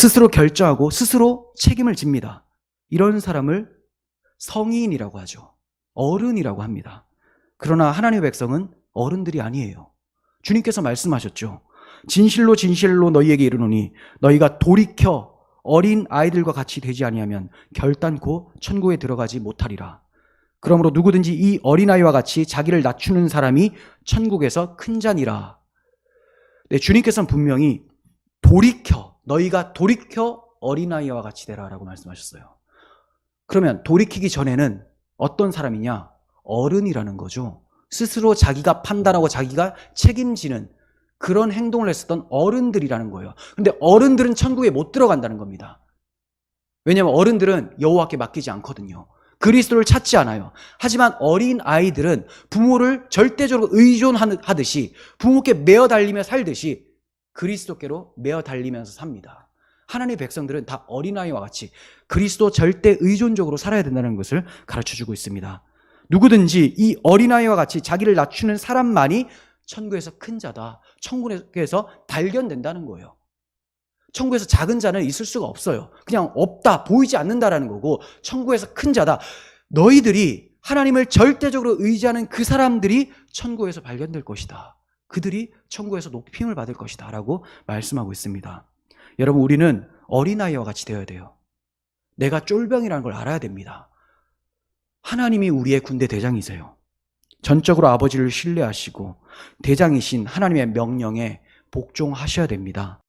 스스로 결정하고 스스로 책임을 집니다. 이런 사람을 성인이라고 하죠. 어른이라고 합니다. 그러나 하나님의 백성은 어른들이 아니에요. 주님께서 말씀하셨죠. 진실로 진실로 너희에게 이르노니 너희가 돌이켜 어린 아이들과 같이 되지 아니하면 결단코 천국에 들어가지 못하리라. 그러므로 누구든지 이 어린아이와 같이 자기를 낮추는 사람이 천국에서 큰 자니라. 네, 주님께서는 분명히 돌이켜 너희가 돌이켜 어린아이와 같이 되라라고 말씀하셨어요. 그러면 돌이키기 전에는 어떤 사람이냐? 어른이라는 거죠. 스스로 자기가 판단하고 자기가 책임지는 그런 행동을 했었던 어른들이라는 거예요. 근데 어른들은 천국에 못 들어간다는 겁니다. 왜냐하면 어른들은 여호와께 맡기지 않거든요. 그리스도를 찾지 않아요. 하지만 어린 아이들은 부모를 절대적으로 의존하듯이 부모께 매어 달리며 살듯이 그리스도께로 매어 달리면서 삽니다. 하나님의 백성들은 다 어린아이와 같이 그리스도 절대 의존적으로 살아야 된다는 것을 가르쳐 주고 있습니다. 누구든지 이 어린아이와 같이 자기를 낮추는 사람만이 천국에서 큰 자다. 천국에서 발견된다는 거예요. 천국에서 작은 자는 있을 수가 없어요. 그냥 없다, 보이지 않는다라는 거고, 천국에서 큰 자다. 너희들이 하나님을 절대적으로 의지하는 그 사람들이 천국에서 발견될 것이다. 그들이 천국에서 높임을 받을 것이다. 라고 말씀하고 있습니다. 여러분, 우리는 어린아이와 같이 되어야 돼요. 내가 쫄병이라는 걸 알아야 됩니다. 하나님이 우리의 군대 대장이세요. 전적으로 아버지를 신뢰하시고 대장이신 하나님의 명령에 복종하셔야 됩니다.